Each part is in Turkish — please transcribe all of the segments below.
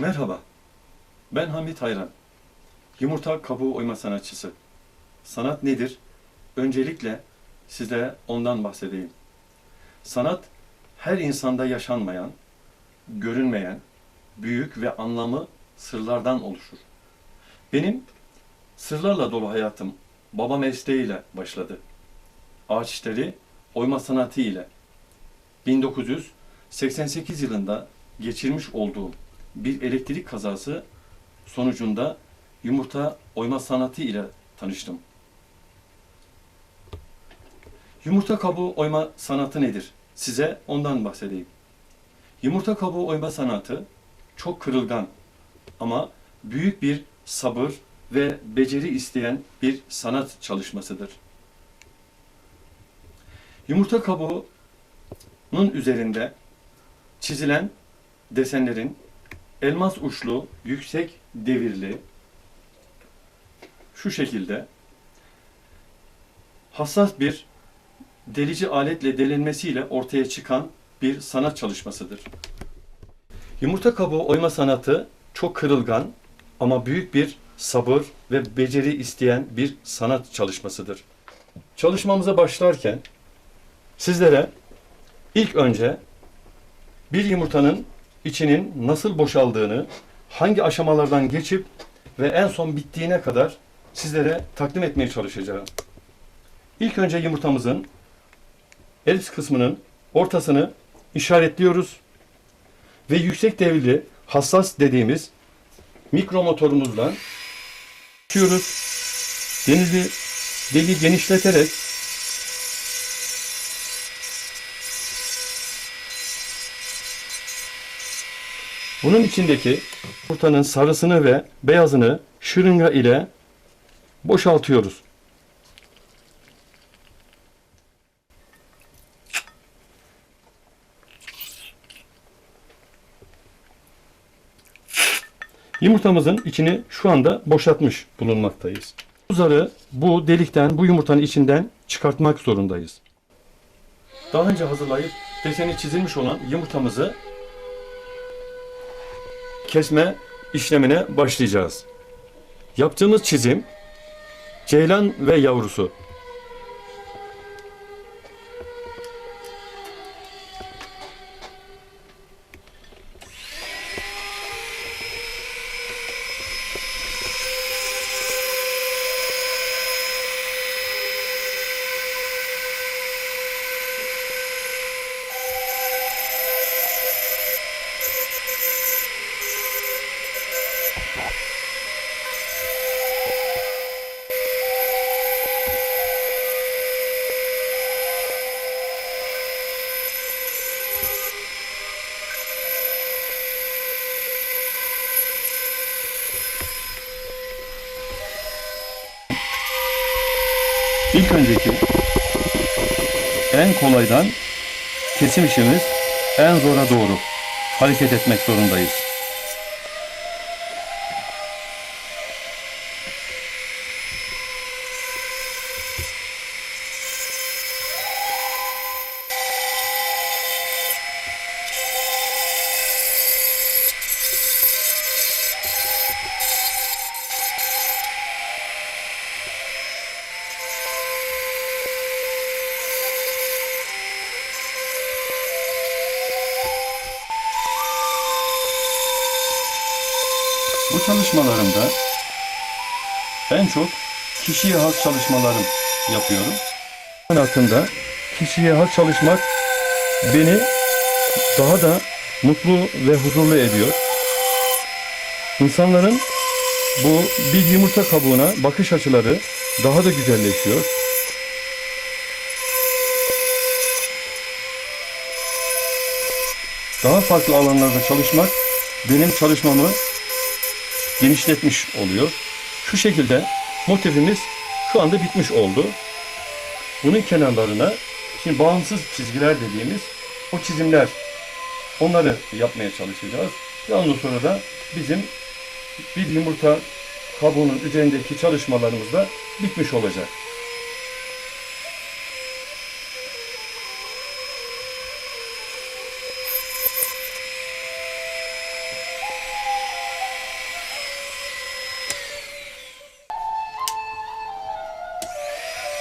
Merhaba, ben Hamit Hayran. Yumurta kabuğu oyma sanatçısı. Sanat nedir? Öncelikle size ondan bahsedeyim. Sanat, her insanda yaşanmayan, görünmeyen, büyük ve anlamı sırlardan oluşur. Benim sırlarla dolu hayatım baba mesleğiyle başladı. Ağaç oyma sanatı ile 1988 yılında geçirmiş olduğum bir elektrik kazası sonucunda yumurta oyma sanatı ile tanıştım. Yumurta kabuğu oyma sanatı nedir? Size ondan bahsedeyim. Yumurta kabuğu oyma sanatı çok kırılgan ama büyük bir sabır ve beceri isteyen bir sanat çalışmasıdır. Yumurta kabuğunun üzerinde çizilen desenlerin elmas uçlu, yüksek devirli şu şekilde hassas bir delici aletle delinmesiyle ortaya çıkan bir sanat çalışmasıdır. Yumurta kabuğu oyma sanatı çok kırılgan ama büyük bir sabır ve beceri isteyen bir sanat çalışmasıdır. Çalışmamıza başlarken sizlere ilk önce bir yumurtanın içinin nasıl boşaldığını, hangi aşamalardan geçip ve en son bittiğine kadar sizlere takdim etmeye çalışacağım. İlk önce yumurtamızın elips kısmının ortasını işaretliyoruz ve yüksek devirli hassas dediğimiz mikro motorumuzla açıyoruz. Denizi deli genişleterek bunun içindeki yumurtanın sarısını ve beyazını şırınga ile boşaltıyoruz. Yumurtamızın içini şu anda boşaltmış bulunmaktayız. Bu zarı bu delikten, bu yumurtanın içinden çıkartmak zorundayız. Daha önce hazırlayıp deseni çizilmiş olan yumurtamızı kesme işlemine başlayacağız. Yaptığımız çizim ceylan ve yavrusu. İlk önceki en kolaydan kesim işimiz en zora doğru hareket etmek zorundayız. Çalışmalarımda en çok kişiye has çalışmalarım yapıyorum. Hakkında kişiye has çalışmak beni daha da mutlu ve huzurlu ediyor. İnsanların bu bir yumurta kabuğuna bakış açıları daha da güzelleşiyor. Daha farklı alanlarda çalışmak benim çalışmamı genişletmiş oluyor. Şu şekilde motifimiz şu anda bitmiş oldu. Bunun kenarlarına şimdi bağımsız çizgiler dediğimiz o çizimler onları yapmaya çalışacağız. Ve ondan sonra da bizim bir yumurta kabuğunun üzerindeki çalışmalarımız da bitmiş olacak.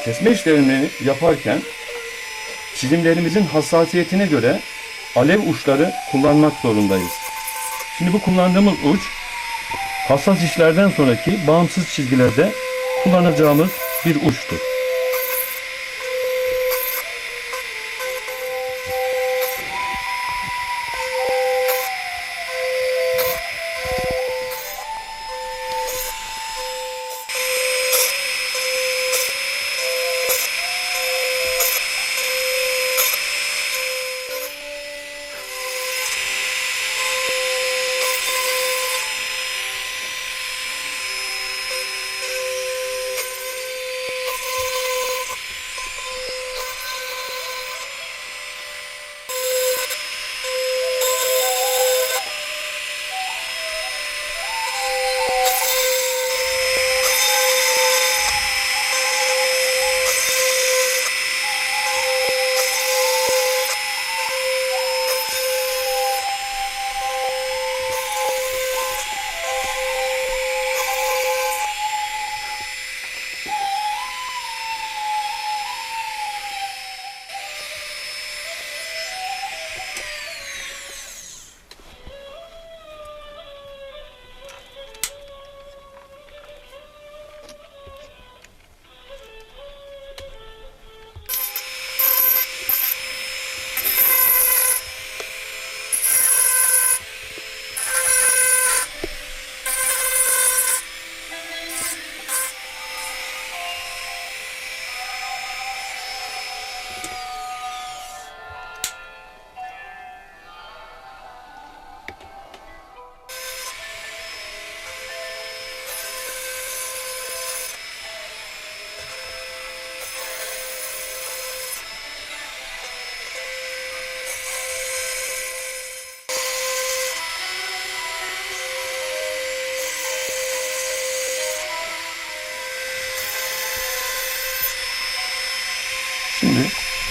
Kesme işlemini yaparken çizimlerimizin hassasiyetine göre alev uçları kullanmak zorundayız. Şimdi bu kullandığımız uç hassas işlerden sonraki bağımsız çizgilerde kullanacağımız bir uçtur.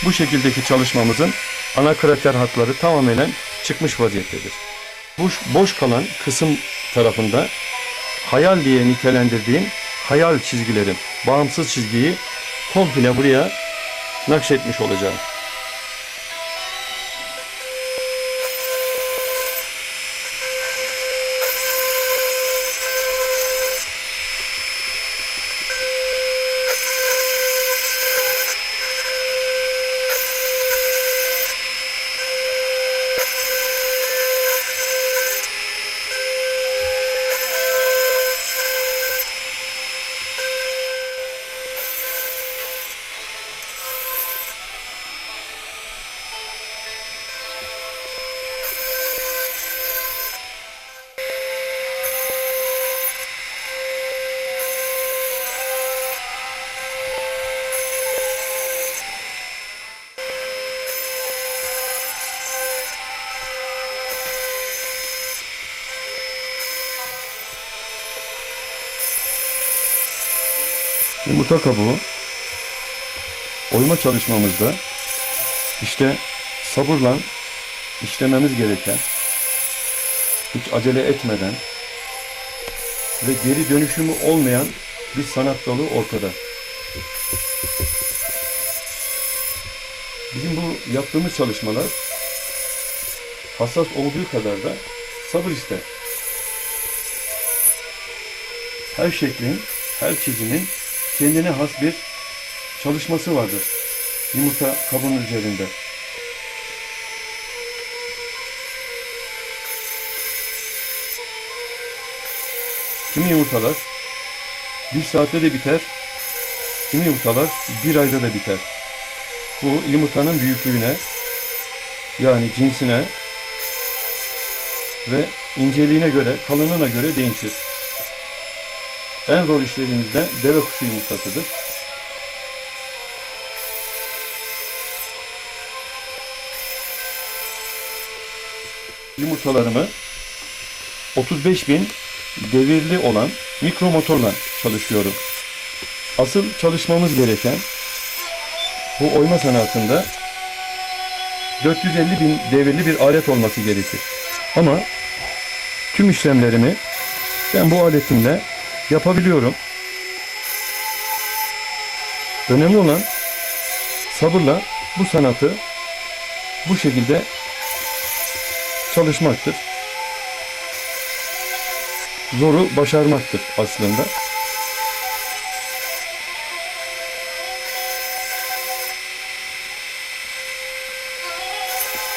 Bu şekildeki çalışmamızın ana krater hatları tamamen çıkmış vaziyettedir. Bu boş kalan kısım tarafında hayal diye nitelendirdiğim hayal çizgilerim, bağımsız çizgiyi komple buraya nakşetmiş olacağım. Yumurta kabuğu oyma çalışmamızda işte sabırla işlememiz gereken hiç acele etmeden ve geri dönüşümü olmayan bir sanat dalı ortada. Bizim bu yaptığımız çalışmalar hassas olduğu kadar da sabır ister. Her şeklin, her çizimin kendine has bir çalışması vardır. Yumurta kabuğunun üzerinde. Kimi yumurtalar bir saatte de biter, kimi yumurtalar bir ayda da biter. Bu yumurtanın büyüklüğüne, yani cinsine ve inceliğine göre, kalınlığına göre değişir. En zor işlerimizde deve kuşu yumurtasıdır. Yumurtalarımı 35 bin devirli olan mikro motorla çalışıyorum. Asıl çalışmamız gereken bu oyma sanatında 450 bin devirli bir alet olması gerekir. Ama tüm işlemlerimi ben bu aletimle yapabiliyorum. Önemli olan sabırla bu sanatı bu şekilde çalışmaktır. Zoru başarmaktır aslında.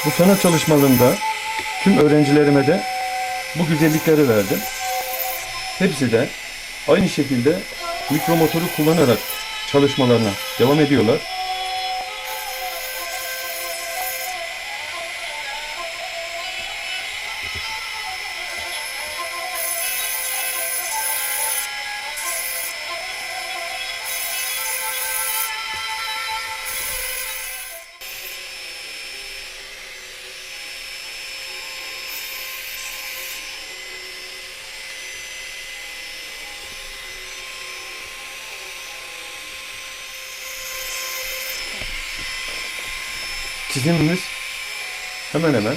Bu sanat çalışmalarında tüm öğrencilerime de bu güzellikleri verdim. Hepsi de aynı şekilde mikromotoru kullanarak çalışmalarına devam ediyorlar. Çizimimiz hemen hemen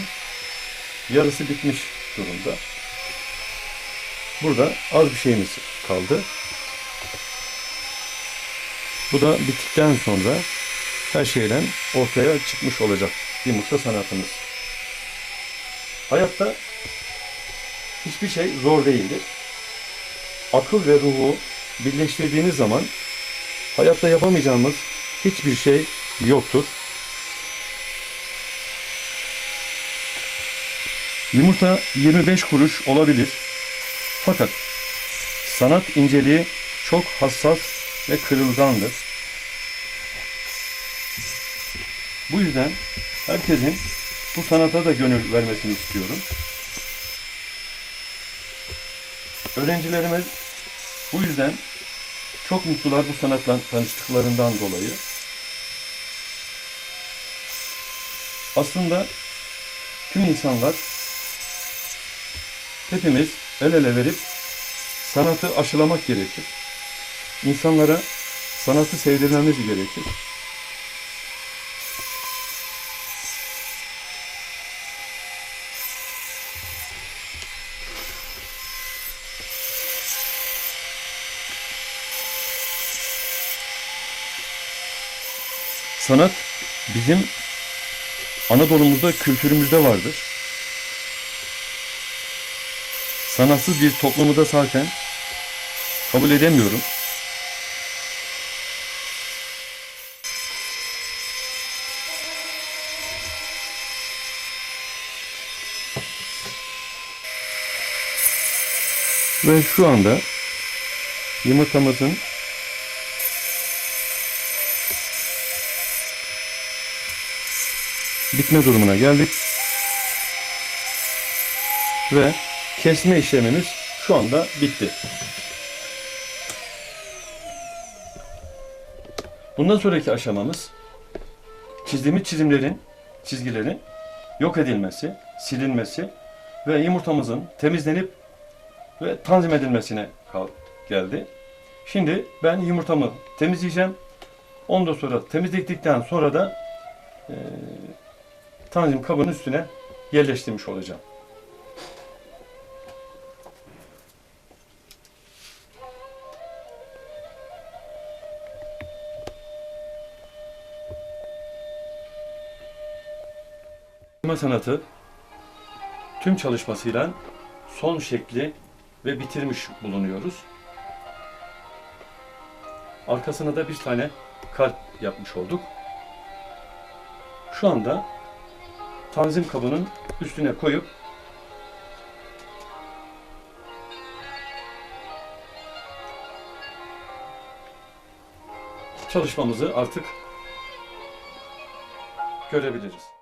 yarısı bitmiş durumda. Burada az bir şeyimiz kaldı. Bu da bittikten sonra her şeyle ortaya çıkmış olacak yumurta sanatımız. Hayatta hiçbir şey zor değildir. Akıl ve ruhu birleştirdiğiniz zaman hayatta yapamayacağımız hiçbir şey yoktur. Yumurta 25 kuruş olabilir. Fakat sanat inceliği çok hassas ve kırılgandır. Bu yüzden herkesin bu sanata da gönül vermesini istiyorum. Öğrencilerimiz bu yüzden çok mutlular bu sanatla tanıştıklarından dolayı. Aslında tüm insanlar hepimiz el ele verip sanatı aşılamak gerekir. İnsanlara sanatı sevdirmemiz gerekir. Sanat bizim Anadolu'muzda, kültürümüzde vardır. Sanatsız bir toplumu da zaten kabul edemiyorum. Ve şu anda yumurtamızın bitme durumuna geldik. Ve kesme işlemimiz şu anda bitti. Bundan sonraki aşamamız çizdiğimiz çizimlerin, çizgilerin yok edilmesi, silinmesi ve yumurtamızın temizlenip ve tanzim edilmesine geldi. Şimdi ben yumurtamı temizleyeceğim. Ondan sonra temizledikten sonra da eee tanzim kabının üstüne yerleştirmiş olacağım. Boyama sanatı tüm çalışmasıyla son şekli ve bitirmiş bulunuyoruz. Arkasına da bir tane kalp yapmış olduk. Şu anda tanzim kabının üstüne koyup çalışmamızı artık görebiliriz.